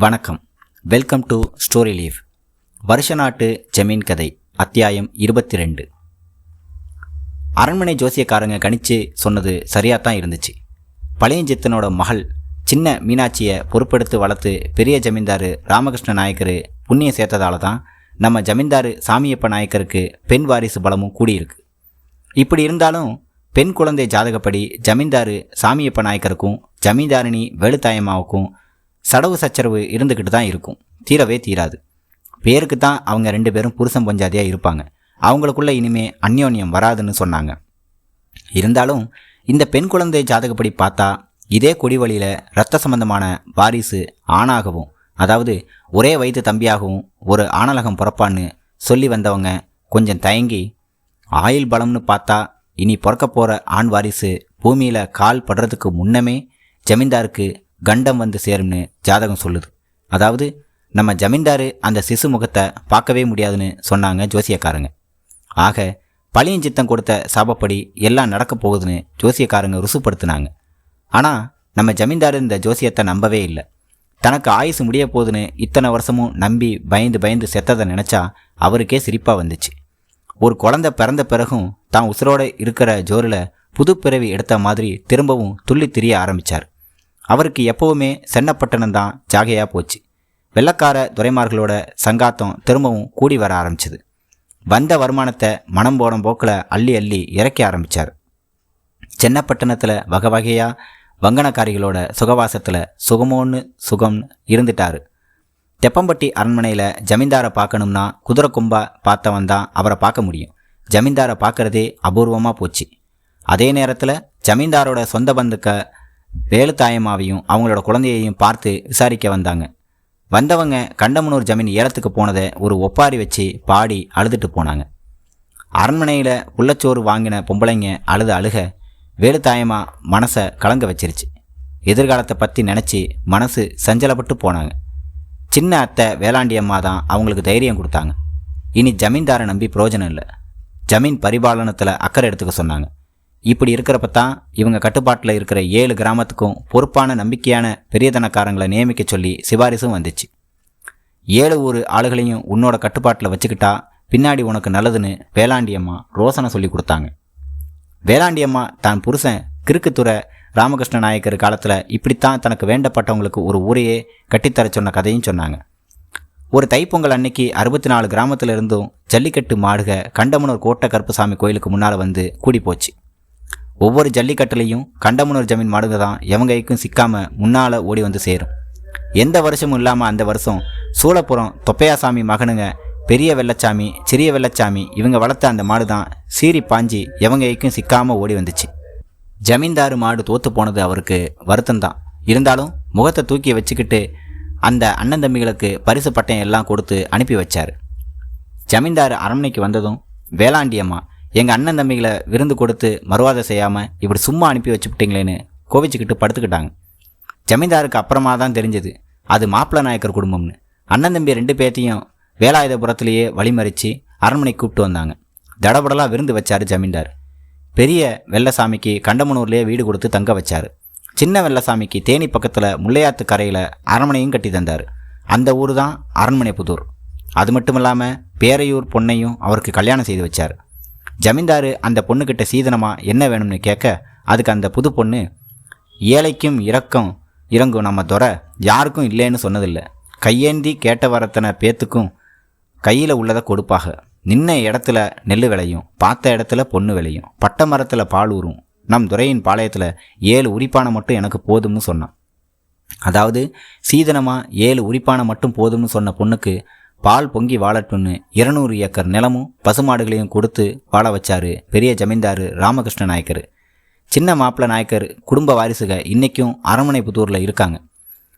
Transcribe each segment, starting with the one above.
வணக்கம். Welcome to story leave வருஷ நாட்டு ஜமீன் கதை அத்தியாயம் இருபத்தி ரெண்டு அரண்மனை ஜோசியக்காரங்க கணிச்சு சொன்னது சரியாக தான் இருந்துச்சு. பழையஞ்சித்தனோட மகள் சின்ன மீனாட்சியை பொறுப்பெடுத்து வளர்த்து பெரிய ஜமீன்தாரு ராமகிருஷ்ண நாயக்கர் புண்ணியம் சேர்த்ததால தான் நம்ம ஜமீன்தாரு சாமியப்ப நாயக்கருக்கு பெண் வாரிசு பலமும் கூடியிருக்கு. இப்படி இருந்தாலும் பெண் குழந்தை ஜாதகப்படி ஜமீன்தாரு சாமியப்ப நாயக்கருக்கும் ஜமீன்தாரிணி வெளுத்தாயம்மாவுக்கும் சடவு சச்சரவு இருந்துக்கிட்டு தான் இருக்கும். தீரவே தீராது. பேருக்கு தான் அவங்க ரெண்டு பேரும் புருஷன் பஞ்சாதியாக இருப்பாங்க. அவங்களுக்குள்ள இனிமே அந்யோன்யம் வராதுன்னு சொன்னாங்க. இருந்தாலும் இந்த பெண் குழந்தை ஜாதகப்படி பார்த்தா இதே கொடிவழியில் ரத்த சம்பந்தமான வாரிசு ஆணாகவும் அதாவது ஒரே வயது தம்பியாகவும் ஒரு ஆணலகம் பிறப்பான்னு சொல்லி வந்தவங்க கொஞ்சம் தயங்கி ஆயுள் பலம்னு பார்த்தா இனி பிறக்க போகிற ஆண் வாரிசு பூமியில் கால் படுறதுக்கு முன்னமே ஜமீன்தாருக்கு கண்டம் வந்து சேரும்னு ஜாதகம் சொல்லுது. அதாவது நம்ம ஜமீன்தாரு அந்த சிசு முகத்தை பார்க்கவே முடியாதுன்னு சொன்னாங்க ஜோசியக்காரங்க. ஆக பழியஞ்சித்தம் கொடுத்த சாபப்படி எல்லாம் நடக்க போகுதுன்னு ஜோசியக்காரங்க ருசுப்படுத்தினாங்க. ஆனால் நம்ம ஜமீன்தார் இந்த ஜோசியத்தை நம்பவே இல்லை. தனக்கு ஆயுசு முடிய போகுதுன்னு இத்தனை வருஷமும் நம்பி பயந்து பயந்து செத்ததை நினச்சா அவருக்கே சிரிப்பாக வந்துச்சு. ஒரு குழந்தை பிறந்த பிறகும் தான் உசுரோடு இருக்கிற ஜோரில் புது பிறவி எடுத்த மாதிரி திரும்பவும் துள்ளி திரிய ஆரம்பித்தார் அவருக்கு எப்பவுமே சென்னப்பட்டணம் தான் ஜாகையாக போச்சு. வெள்ளக்கார துறைமார்களோட சங்காத்தம் திரும்பவும் கூடி வர ஆரம்பிச்சது. வந்த வருமானத்தை மனம் போன போக்கில் அள்ளி அள்ளி இறக்க ஆரம்பித்தார் சென்னப்பட்டணத்தில் வகை வகையாக வங்கனக்காரிகளோட சுகவாசத்தில் சுகமோன்னு சுகம்னு இருந்துட்டாரு. தெப்பம்பட்டி அரண்மனையில் ஜமீன்தாரை பார்க்கணும்னா குதிரை கும்பா பார்த்தவன் தான் அவரை பார்க்க முடியும். ஜமீன்தாரை பார்க்கறதே அபூர்வமாக போச்சு. அதே நேரத்தில் ஜமீன்தாரோட சொந்த பந்துக்க வேலுத்தாயம்மாவையும் அவங்களோட குழந்தையையும் பார்த்து விசாரிக்க வந்தாங்க. வந்தவங்க கண்டமனூர் ஜமீன் ஏலத்துக்கு போனதை ஒரு ஒப்பாரி வச்சு பாடி அழுதுட்டு போனாங்க. அரண்மனையில் உள்ளச்சோறு வாங்கின பொம்பளைங்க அழுத அழுக வேலுத்தாயமா மனசை கலங்க வச்சிருச்சு. எதிர்காலத்தை பற்றி நினச்சி மனசு சஞ்சலப்பட்டு போனாங்க. சின்ன அத்தை வேளாண்டி அம்மா தான் அவங்களுக்கு தைரியம் கொடுத்தாங்க. இனி ஜமீன்தாரை நம்பி பிரயோஜனம் இல்லை. ஜமீன் பரிபாலனத்தில் அக்கறை எடுத்துக்க சொன்னாங்க. இப்படி இருக்கிறப்ப தான் இவங்க கட்டுப்பாட்டில் இருக்கிற ஏழு கிராமத்துக்கும் பொறுப்பான நம்பிக்கையான பெரியதனக்காரங்களை நியமிக்க சொல்லி சிபாரிசும் வந்துச்சு. ஏழு ஊர் ஆளுகளையும் உன்னோட கட்டுப்பாட்டில் வச்சுக்கிட்டா பின்னாடி உனக்கு நல்லதுன்னு வேளாண்டியம்மா ரோசனை சொல்லி கொடுத்தாங்க. வேளாண்டியம்மா தான் புருஷன் கிறுக்குத்துறை ராமகிருஷ்ண நாயக்கர் காலத்தில் இப்படித்தான் தனக்கு வேண்டப்பட்டவங்களுக்கு ஒரு ஊரையே கட்டித்தர சொன்ன கதையும் சொன்னாங்க. ஒரு தைப்பொங்கல் அன்னைக்கு அறுபத்தி நாலு கிராமத்தில் இருந்தும் ஜல்லிக்கட்டு மாடுக கண்டமனூர் கோட்டை கருப்பசாமி கோயிலுக்கு முன்னால் வந்து கூடி போச்சு. ஒவ்வொரு ஜல்லிக்கட்டுலையும் கண்டமுனர் ஜமீன் மாடுங்க தான் எவங்கைக்கும் சிக்காமல் முன்னால் ஓடி வந்து சேரும். எந்த வருஷமும் இல்லாமல் அந்த வருஷம் சூளப்புறம் தொப்பையாசாமி மகனுங்க பெரிய வெள்ளச்சாமி சிறிய வெள்ளச்சாமி இவங்க வளர்த்த அந்த மாடு தான் சீறி பாஞ்சி எவங்கைக்கும் சிக்காமல் ஓடி வந்துச்சு. ஜமீன்தாரு மாடு தோத்து போனது அவருக்கு வருத்தம்தான் இருந்தாலும் முகத்தை தூக்கி வச்சுக்கிட்டு அந்த அண்ணன் தம்பிகளுக்கு பரிசு பட்டயம் எல்லாம் கொடுத்து அனுப்பி வச்சார். ஜமீன்தார் அரண்மனைக்கு வந்ததும் வேளாண்டியம்மா எங்கள் அண்ணன் தம்பிகளை விருந்து கொடுத்து மறுவாதை செய்யாமல் இப்படி சும்மா அனுப்பி வச்சுக்கிட்டீங்களேன்னு கோவிச்சுக்கிட்டு படுத்துக்கிட்டாங்க. ஜமீன்தாருக்கு அப்புறமா தான் தெரிஞ்சது அது மாப்பிள்ள நாயக்கர் குடும்பம்னு. அண்ணன் தம்பி ரெண்டு பேர்த்தையும் வேலாயுதபுரத்துலேயே வழிமறித்து அரண்மனை கூப்பிட்டு வந்தாங்க. தடபடலாக விருந்து வச்சார் ஜமீன்தார். பெரிய வெள்ளசாமிக்கு கண்டமனூர்லேயே வீடு கொடுத்து தங்க வச்சார். சின்ன வெள்ளசாமிக்கு தேனி பக்கத்தில் முள்ளையாத்து கரையில் அரண்மனையும் கட்டி தந்தார். அந்த ஊர் தான் அரண்மனை புதூர். அது மட்டும் இல்லாமல் பேரையூர் பொண்ணையும் அவருக்கு கல்யாணம் செய்து வச்சார். ஜமீன்தாரு அந்த பொண்ணுக்கிட்ட சீதனமாக என்ன வேணும்னு கேட்க அதுக்கு அந்த புது பொண்ணு ஏழைக்கும் இறக்கம் இறங்கும் நம்ம துறை யாருக்கும் இல்லைன்னு சொன்னதில்லை. கையேந்தி கேட்ட வரத்தனை பேத்துக்கும் கையில் உள்ளதை கொடுப்பாக. நின்ன இடத்துல நெல் விளையும் பார்த்த இடத்துல பொண்ணு விளையும் பட்ட மரத்தில் பால் ஊறும். நம் துறையின் பாளையத்தில் ஏழு உரிப்பானை மட்டும் எனக்கு போதும்னு சொன்னான். அதாவது சீதனமாக ஏழு உரிப்பானை மட்டும் போதும்னு சொன்ன பொண்ணுக்கு பால் பொங்கி வாழட்டும்னு இருநூறு ஏக்கர் நிலமும் பசுமாடுகளையும் கொடுத்து வாழ வச்சாரு பெரிய ஜமீன்தாரு ராமகிருஷ்ண நாயக்கர். சின்ன மாப்பிள்ள நாயக்கர் குடும்ப வாரிசுக இன்றைக்கும் அரண்மனை புத்தூரில் இருக்காங்க.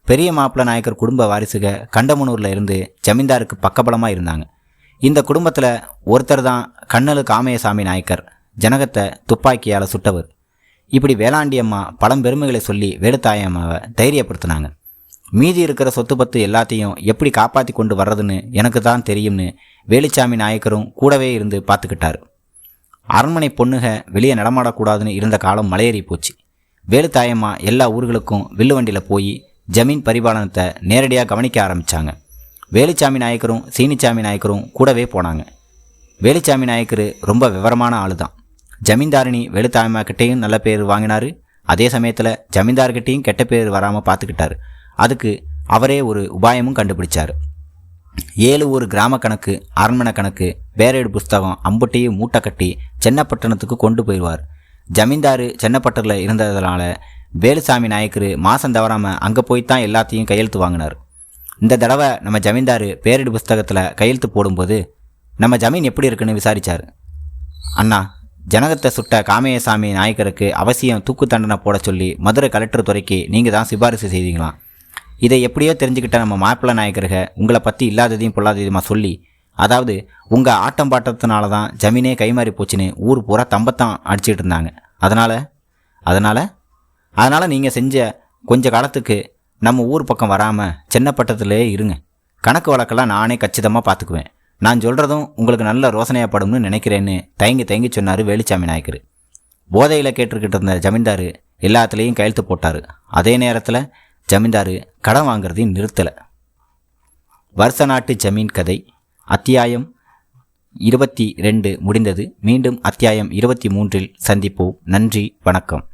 பெரிய மாப்பிள்ள நாயக்கர் குடும்ப வாரிசுக கண்டமனூரில் இருந்து ஜமீன்தாருக்கு பக்கபலமாக இருந்தாங்க. இந்த குடும்பத்தில் ஒருத்தர் தான் கண்ணலு காமையசாமி நாயக்கர் ஜனகத்தை துப்பாக்கியால் சுட்டவர். இப்படி வேளாண்டி அம்மா பழம்பெருமைகளை சொல்லி வேலுத்தாயம்மாவை தைரியப்படுத்தினாங்க. மீதி இருக்கிற சொத்து பத்து எல்லாத்தையும் எப்படி காப்பாற்றி கொண்டு வர்றதுன்னு எனக்கு தான் தெரியும்னு வேலுச்சாமி நாயக்கரும் கூடவே இருந்து பார்த்துக்கிட்டாரு. அரண்மனை பொண்ணுக வெளியே நடமாடக்கூடாதுன்னு இருந்த காலம் மலையேறி போச்சு. வேலுத்தாயம்மா எல்லா ஊர்களுக்கும் வில்லு வண்டியில் போய் ஜமீன் பரிபாலனத்தை நேரடியாக கவனிக்க ஆரம்பித்தாங்க வேலுச்சாமி நாயக்கரும் சீனிச்சாமி நாயக்கரும் கூடவே போனாங்க. வேலுச்சாமி நாயக்கர் ரொம்ப விவரமான ஆளு தான் ஜமீன்தாரிணி வேலுத்தாய்மாக்கிட்டேயும் நல்ல பேர் வாங்கினார். அதே சமயத்தில் ஜமீன்தார்கிட்டையும் கெட்ட பேர் வராமல் பார்த்துக்கிட்டாரு. அதுக்கு அவரே ஒரு உபாயமும் கண்டுபிடிச்சார். ஏழு ஊர் கிராம கணக்கு அரண்மனை கணக்கு பேரேடு புஸ்தகம் அம்புட்டையும் மூட்டை கட்டி சென்னப்பட்டணத்துக்கு கொண்டு போயிடுவார். ஜமீன்தாரு சென்னப்பட்டரில் இருந்ததுனால வேலுசாமி நாயக்கர் மாதம் தவறாமல் அங்கே போய் தான் எல்லாத்தையும் கையெழுத்து வாங்கினார். இந்த தடவை நம்ம ஜமீன்தார் பேரிடு புஸ்தகத்தில் கையெழுத்து போடும்போது நம்ம ஜமீன் எப்படி இருக்குன்னு விசாரித்தார் அண்ணா ஜனகத்தை சுட்ட காமையசாமி நாயக்கருக்கு அவசியம் தூக்கு தண்டனை போட சொல்லி மதுரை கலெக்டர் துறைக்கு நீங்கள் தான் சிபாரிசு செய்தீங்களாம். இதை எப்படியோ தெரிஞ்சுக்கிட்ட நம்ம மாப்பிள்ளை நாயக்கருக உங்களை பற்றி இல்லாததையும் பொல்லாததையுமா சொல்லி அதாவது உங்கள் ஆட்டம் பாட்டத்தினால தான் ஜமீனே கைமாறி போச்சுன்னு ஊர் பூரா தம்பத்தான் அடிச்சுட்டு இருந்தாங்க. அதனால் அதனால் அதனால் நீங்கள் செஞ்ச கொஞ்ச காலத்துக்கு நம்ம ஊர் பக்கம் வராமல் சென்னப்பட்டத்திலே இருங்க. கணக்கு வழக்கெல்லாம் நானே கச்சிதமாக பார்த்துக்குவேன் நான் சொல்கிறதும் உங்களுக்கு நல்ல ரோசனையாப்படும்னு நினைக்கிறேன்னு தயங்கி தயங்கி சொன்னார் வேலுச்சாமி நாயக்கர் போதையில் கேட்டுக்கிட்டு இருந்த ஜமீன்தார் எல்லாத்துலேயும் கையெழுத்து போட்டார். அதே நேரத்தில் ஜமீன்தாரு கடன் வாங்குறதையும் நிறுத்தலை. வருஷ நாட்டு ஜமீன் கதை அத்தியாயம் இருபத்தி ரெண்டு முடிந்தது. மீண்டும் அத்தியாயம் இருபத்தி மூன்றில் சந்திப்போம். நன்றி வணக்கம்.